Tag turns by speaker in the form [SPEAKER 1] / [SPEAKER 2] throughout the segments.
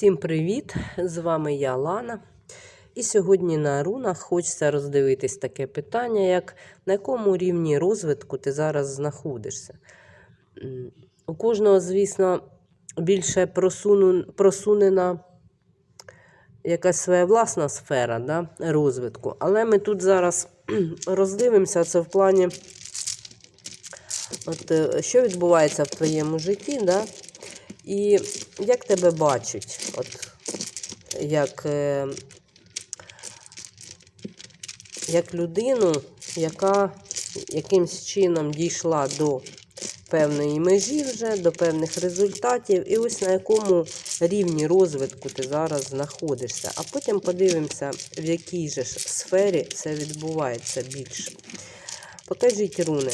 [SPEAKER 1] Всім привіт! З вами я Лана. І сьогодні на рунах хочеться роздивитись таке питання, як на якому рівні розвитку ти зараз знаходишся. У кожного, звісно, більше просуну, просунена якась своя власна сфера да, розвитку. Але ми тут зараз роздивимося це в плані, от, е, що відбувається в твоєму житті, да, і як тебе бачать, от, як, е, як людину, яка якимсь чином дійшла до певної межі вже, до певних результатів, і ось на якому рівні розвитку ти зараз знаходишся. А потім подивимося, в якій же ж сфері це відбувається більше. Покажіть руни,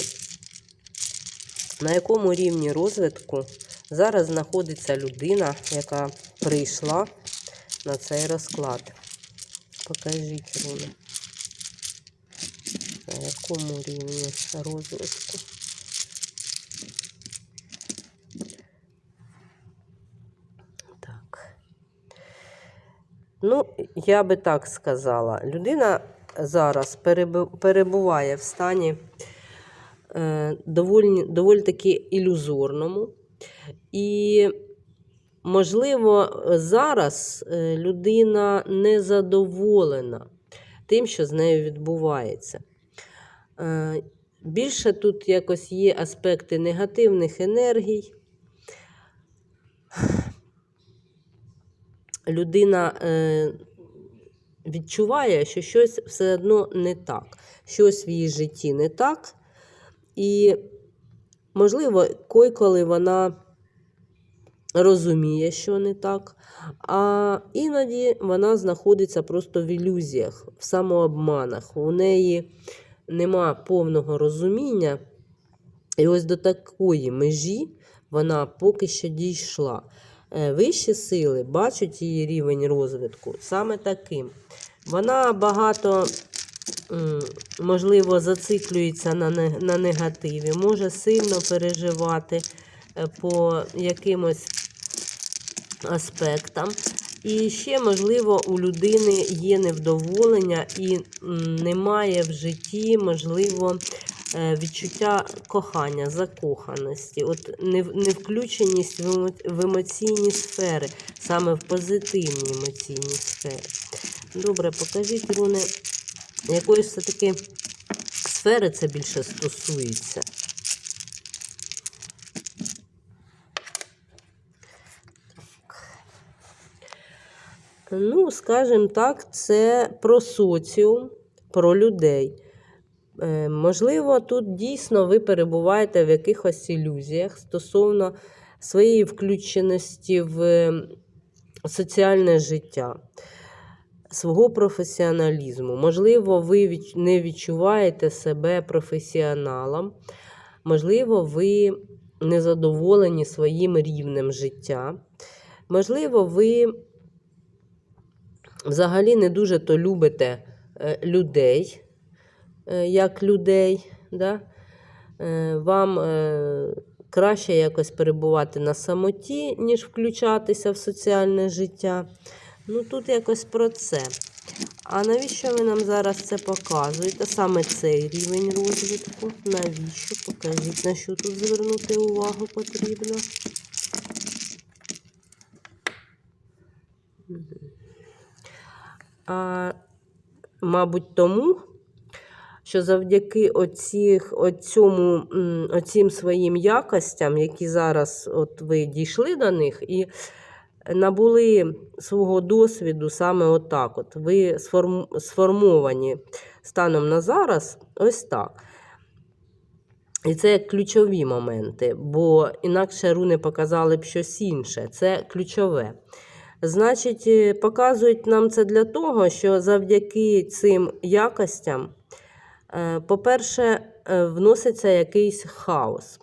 [SPEAKER 1] на якому рівні розвитку зараз знаходиться людина, яка прийшла на цей розклад. Покажіть руни. На якому рівні розвитку? Так. Ну, я би так сказала. Людина зараз перебуває в стані е, доволі, доволі таки ілюзорному. І, можливо, зараз е, людина незадоволена тим, що з нею відбувається. Е, Більше тут якось є аспекти негативних енергій. Людина е, відчуває, що щось все одно не так, щось в її житті не так. І, можливо, коли вона розуміє, що не так, а іноді вона знаходиться просто в ілюзіях, в самообманах. У неї нема повного розуміння. І ось до такої межі вона поки що дійшла. Е, Вищі сили бачать її рівень розвитку саме таким. Вона багато, можливо, зациклюється на, на негативі, може сильно переживати е, по якимось аспектам. І ще, можливо, у людини є невдоволення і немає в житті, можливо, е, відчуття кохання, закоханості, от нев- невключеність в емоційні сфери, саме в позитивні емоційні сфери. Добре, покажіть, руни, якої все-таки сфери це більше стосується. Ну, скажімо так, це про соціум, про людей. Е, Можливо, тут дійсно ви перебуваєте в якихось ілюзіях стосовно своєї включеності в е, соціальне життя, свого професіоналізму. Можливо, ви не відчуваєте себе професіоналом, можливо, ви незадоволені своїм рівнем життя. Можливо, ви взагалі не дуже то любите е, людей, е, як людей. Да? Е, Вам краще якось перебувати на самоті, ніж включатися в соціальне життя. Ну, тут якось про це. А навіщо ви нам зараз це показуєте? Саме цей рівень розвитку? Навіщо? Покажіть, на що тут звернути увагу потрібно. А, мабуть, тому, що завдяки оціх, оцьому, оцім своїм якостям, які зараз от ви дійшли до них, і набули свого досвіду саме отак. От. Ви сформ, сформовані станом на зараз ось так. І це ключові моменти, бо інакше руни показали б щось інше. Це ключове. Значить, е, показують нам це для того, що завдяки цим якостям, е, по-перше, е, вноситься якийсь хаос.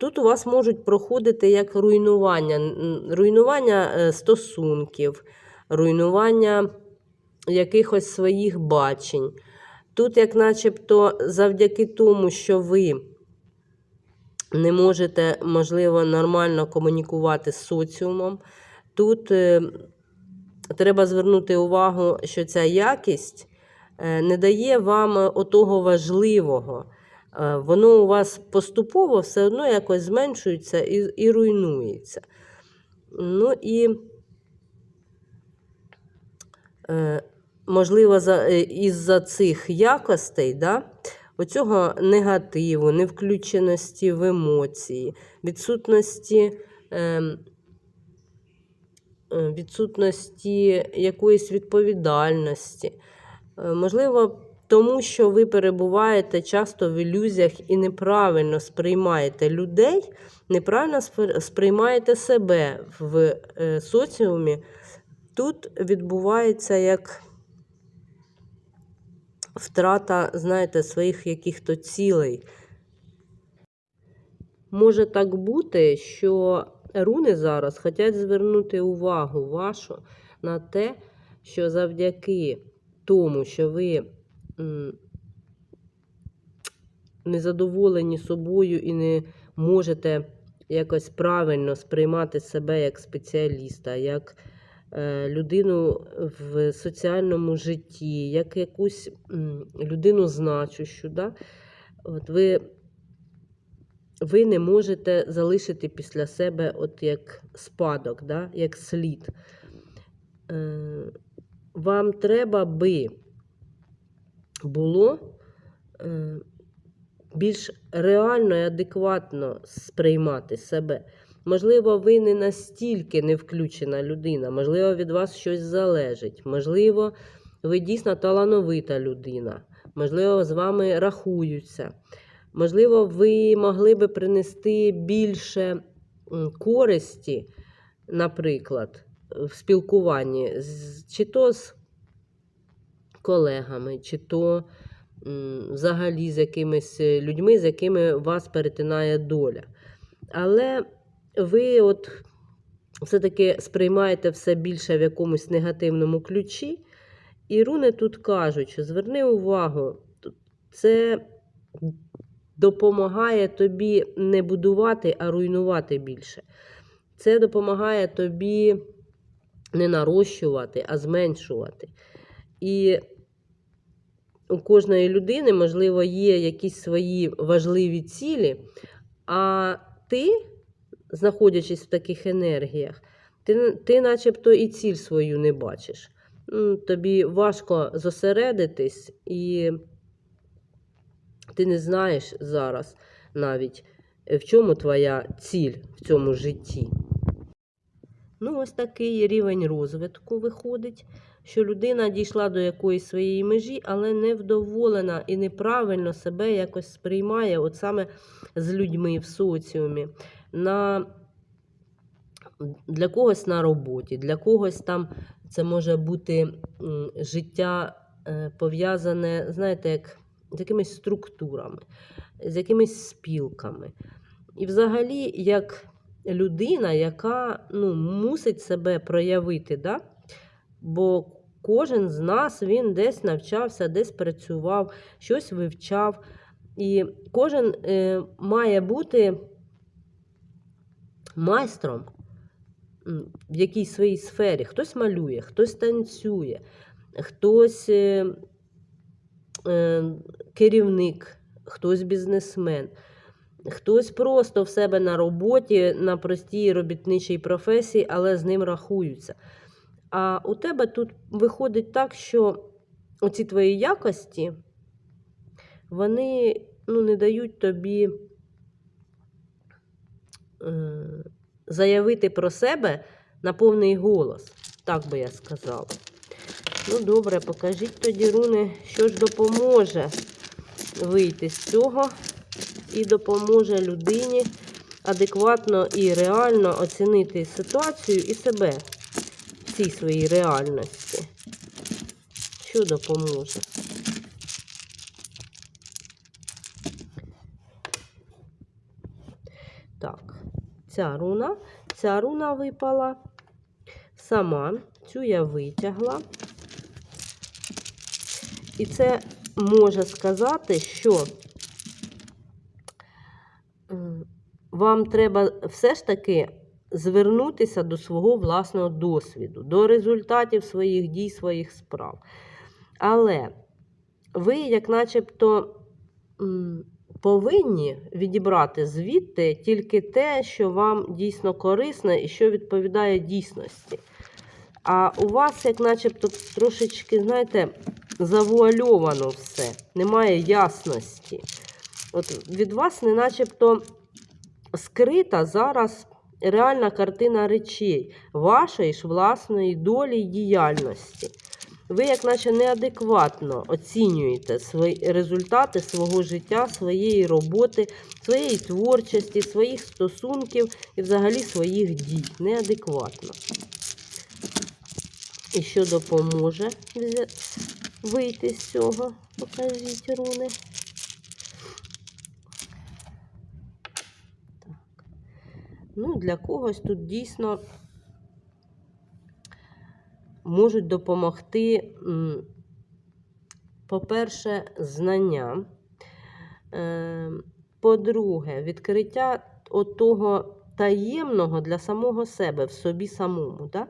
[SPEAKER 1] Тут у вас можуть проходити як руйнування, руйнування е, стосунків, руйнування якихось своїх бачень. Тут, як начебто, завдяки тому, що ви не можете, можливо, нормально комунікувати з соціумом, тут е, треба звернути увагу, що ця якість е, не дає вам отого важливого. Воно у вас поступово все одно якось зменшується і, і руйнується. Ну і, е, можливо, за, е, із-за цих якостей, да, оцього негативу, невключеності в емоції, відсутності. е, відсутності якоїсь відповідальності. Можливо, тому що ви перебуваєте часто в ілюзіях і неправильно сприймаєте людей, неправильно сприймаєте себе в е, соціумі. Тут відбувається як втрата, знаєте, своїх яких-то цілей. Може так бути, що руни зараз хочуть звернути увагу вашу на те, що завдяки тому, що ви незадоволені собою і не можете якось правильно сприймати себе як спеціаліста, як е, людину в соціальному житті, як якусь людину значущу. Да? От ви ви не можете залишити після себе от як спадок, да? як слід. Е, Вам треба би було е, більш реально і адекватно сприймати себе. Можливо, ви не настільки не включена людина, можливо, від вас щось залежить, можливо, ви дійсно талановита людина, можливо, з вами рахуються. Можливо, ви могли би принести більше користі, наприклад, в спілкуванні, чи то з колегами, чи то взагалі з якимись е, людьми, з якими вас перетинає доля. Але ви от все-таки сприймаєте все більше в якомусь негативному ключі. І руни тут кажуть, що зверни увагу, це допомагає тобі не будувати, а руйнувати більше. Це допомагає тобі не нарощувати, а зменшувати. І у кожної людини, можливо, є якісь свої важливі цілі, а ти, знаходячись в таких енергіях, ти, ти начебто і ціль свою не бачиш. Тобі важко зосередитись, і ти не знаєш зараз навіть, е, в чому твоя ціль в цьому житті. Ну, ось такий рівень розвитку виходить, що людина дійшла до якоїсь своєї межі, але не вдоволена і неправильно себе якось сприймає, от саме з людьми в соціумі. На... Для когось на роботі, для когось там це може бути життя е, пов'язане, знаєте, як з якимись структурами, з якимись спілками. І взагалі, як людина, яка ну, мусить себе проявити, да? бо кожен з нас він десь навчався, десь працював, щось вивчав. І кожен е, має бути майстром в якійсь своїй сфері. Хтось малює, хтось танцює, хтось е, е, керівник, хтось бізнесмен. Хтось просто в себе на роботі, на простій робітничій професії, але з ним рахуються. А у тебе тут виходить так, що оці твої якості, вони ну, не дають тобі е, заявити про себе на повний голос. Так би я сказала. Ну, добре, покажіть тоді, руни, що ж допоможе вийти з цього і допоможе людині адекватно і реально оцінити ситуацію і себе цій своїй реальності. Що допоможе? Так, ця руна, ця руна випала сама, цю я витягла. І це може сказати, що вам треба все ж таки звернутися до свого власного досвіду, до результатів своїх дій, своїх справ. Але ви, як начебто, повинні відібрати звідти тільки те, що вам дійсно корисне і що відповідає дійсності. А у вас, як начебто, трошечки, знаєте, завуальовано все, немає ясності. От від вас не начебто скрита зараз реальна картина речей, вашої ж власної долі й діяльності. Ви, як наче неадекватно оцінюєте свої результати свого життя, своєї роботи, своєї творчості, своїх стосунків і взагалі своїх дій. Неадекватно. І що допоможе вийти з цього? Покажіть руни. Ну, для когось тут дійсно можуть допомогти, по-перше, знання. Е, По-друге, відкриття от того таємного для самого себе в собі самому. Да?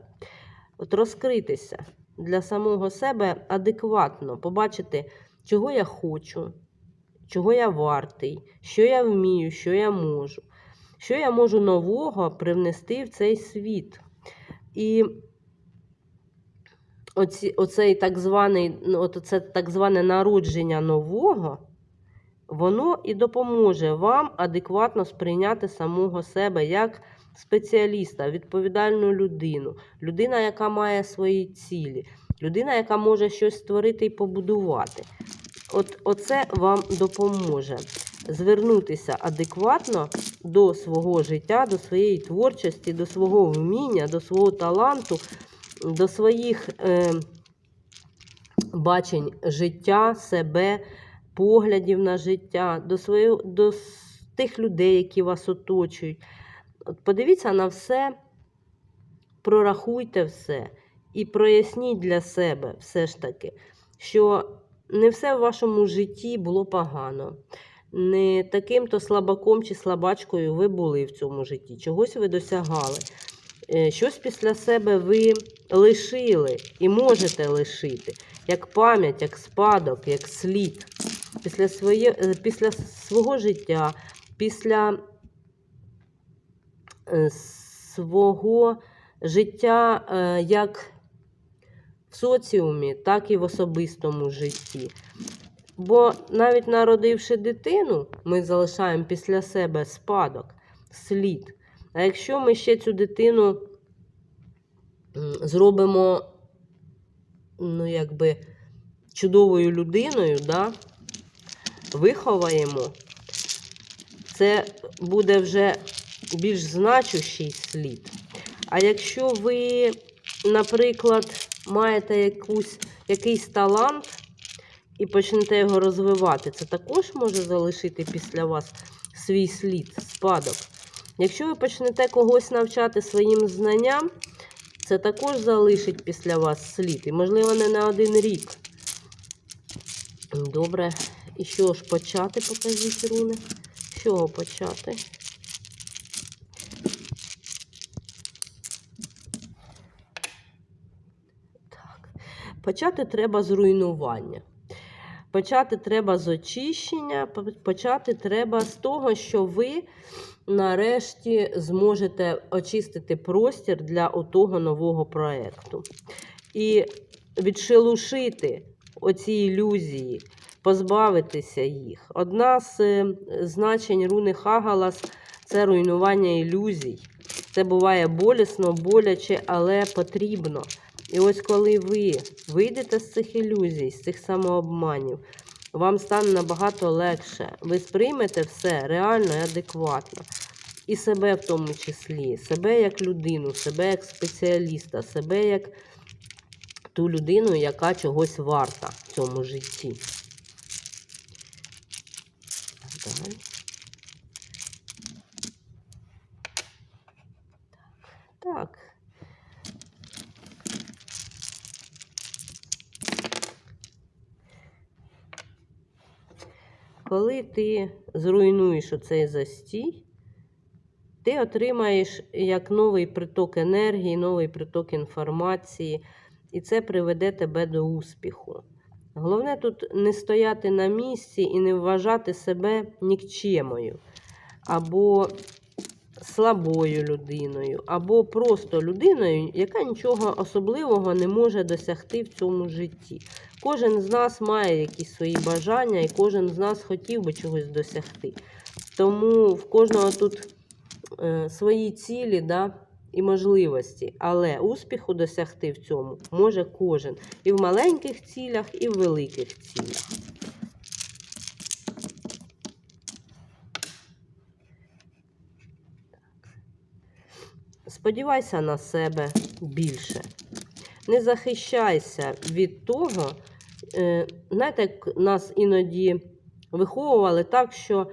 [SPEAKER 1] От розкритися для самого себе адекватно, побачити, чого я хочу, чого я вартий, що я вмію, що я можу, що я можу нового привнести в цей світ. І оці, оцей так званий, ну, от це так зване народження нового, воно і допоможе вам адекватно сприйняти самого себе як спеціаліста, відповідальну людину, людина, яка має свої цілі, людина, яка може щось створити і побудувати. От Оце вам допоможе звернутися адекватно до свого життя, до своєї творчості, до свого вміння, до свого таланту, до своїх е, бачень життя, себе, поглядів на життя, до, своє, до тих людей, які вас оточують. От подивіться на все, прорахуйте все і проясніть для себе все ж таки, що не все в вашому житті було погано. Не таким-то слабаком чи слабачкою ви були в цьому житті, чогось ви досягали. Е, Щось після себе ви лишили і можете лишити, як пам'ять, як спадок, як слід. Після, своє, е, після свого життя, після е, свого життя як в соціумі, так і в особистому житті. Бо навіть народивши дитину, ми залишаємо після себе спадок, слід. А якщо ми ще цю дитину зробимо ну, якби, чудовою людиною, да, виховаємо, це буде вже більш значущий слід. А якщо ви, наприклад, маєте якусь, якийсь талант і почнете його розвивати, це також може залишити після вас свій слід, спадок. Якщо ви почнете когось навчати своїм знанням, це також залишить після вас слід. І, можливо, не на один рік. Добре. І що ж почати, покажіть руни? З чого почати? Так. Почати треба з руйнування. Почати треба з очищення, почати треба з того, що ви нарешті зможете очистити простір для отого нового проєкту. І відшелушити оці ілюзії, позбавитися їх. Одна з е, значень руни Хагалас це руйнування ілюзій. Це буває болісно, боляче, але потрібно. І ось коли ви вийдете з цих ілюзій, з цих самообманів, вам стане набагато легше. Ви сприймете все реально і адекватно. І себе в тому числі, себе як людину, себе як спеціаліста, себе як ту людину, яка чогось варта в цьому житті. Далі. Так. Коли ти зруйнуєш оцей застій, ти отримаєш як новий приток енергії, новий приток інформації, і це приведе тебе до успіху. Головне тут не стояти на місці і не вважати себе нікчемою, або слабою людиною, або просто людиною, яка нічого особливого не може досягти в цьому житті. Кожен з нас має якісь свої бажання, і кожен з нас хотів би чогось досягти. Тому в кожного тут е, свої цілі да, і можливості, але успіху досягти в цьому може кожен. І в маленьких цілях, і в великих цілях. Сподівайся на себе більше. Не захищайся від того, знаєте, як нас іноді виховували так, що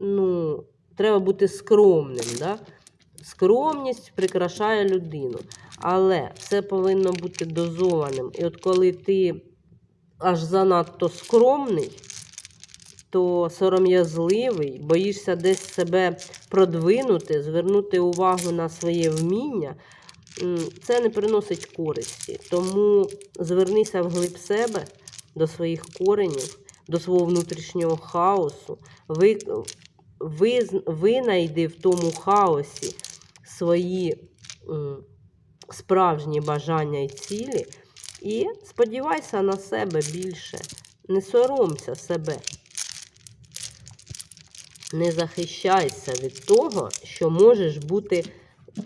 [SPEAKER 1] ну, треба бути скромним. Да? Скромність прикрашає людину. Але все повинно бути дозованим. І от коли ти аж занадто скромний, то сором'язливий, боїшся десь себе продвинути, звернути увагу на своє вміння, це не приносить користі. Тому звернися вглиб себе до своїх коренів, до свого внутрішнього хаосу. Ви, ви, винайди в тому хаосі свої справжні бажання і цілі, і сподівайся на себе більше. Не соромся себе. Не захищайся від того, що можеш бути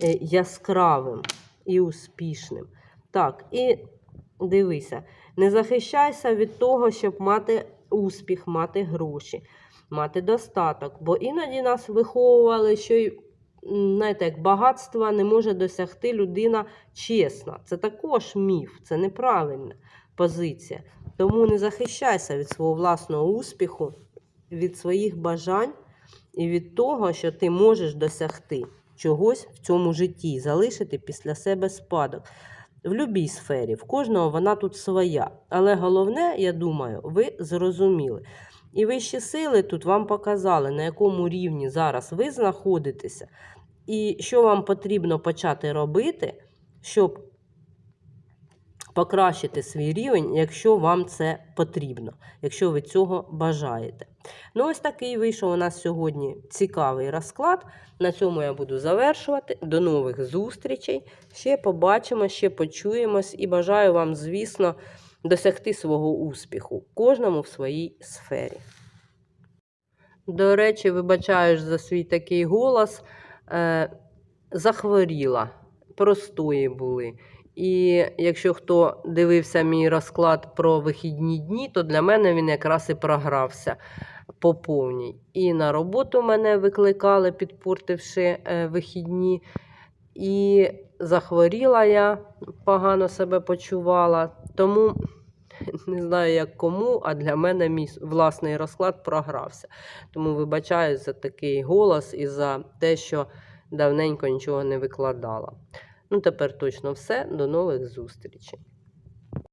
[SPEAKER 1] е, яскравим і успішним. Так, і дивися, не захищайся від того, щоб мати успіх, мати гроші, мати достаток. Бо іноді нас виховували, що й, знаєте, як багатства не може досягти людина чесна. Це також міф, це неправильна позиція. Тому не захищайся від свого власного успіху, від своїх бажань і від того, що ти можеш досягти чогось в цьому житті, залишити після себе спадок. В будь-якій сфері, в кожного вона тут своя. Але головне, я думаю, ви зрозуміли. І вищі сили тут вам показали, на якому рівні зараз ви знаходитеся, і що вам потрібно почати робити, щоб покращити свій рівень, якщо вам це потрібно, якщо ви цього бажаєте. Ну, ось такий вийшов у нас сьогодні цікавий розклад. На цьому я буду завершувати. До нових зустрічей. Ще побачимо, ще почуємось і бажаю вам, звісно, досягти свого успіху, кожному в своїй сфері. До речі, вибачаюсь за свій такий голос. Е, захворіла, простої були. І якщо хто дивився мій розклад про вихідні дні, то для мене він якраз і програвся по повній. І на роботу мене викликали, підпортивши е, вихідні. І захворіла я, погано себе почувала. Тому не знаю, як кому, а для мене мій власний розклад програвся. Тому вибачаю за такий голос і за те, що давненько нічого не викладала. Ну, тепер точно все. До нових зустрічей.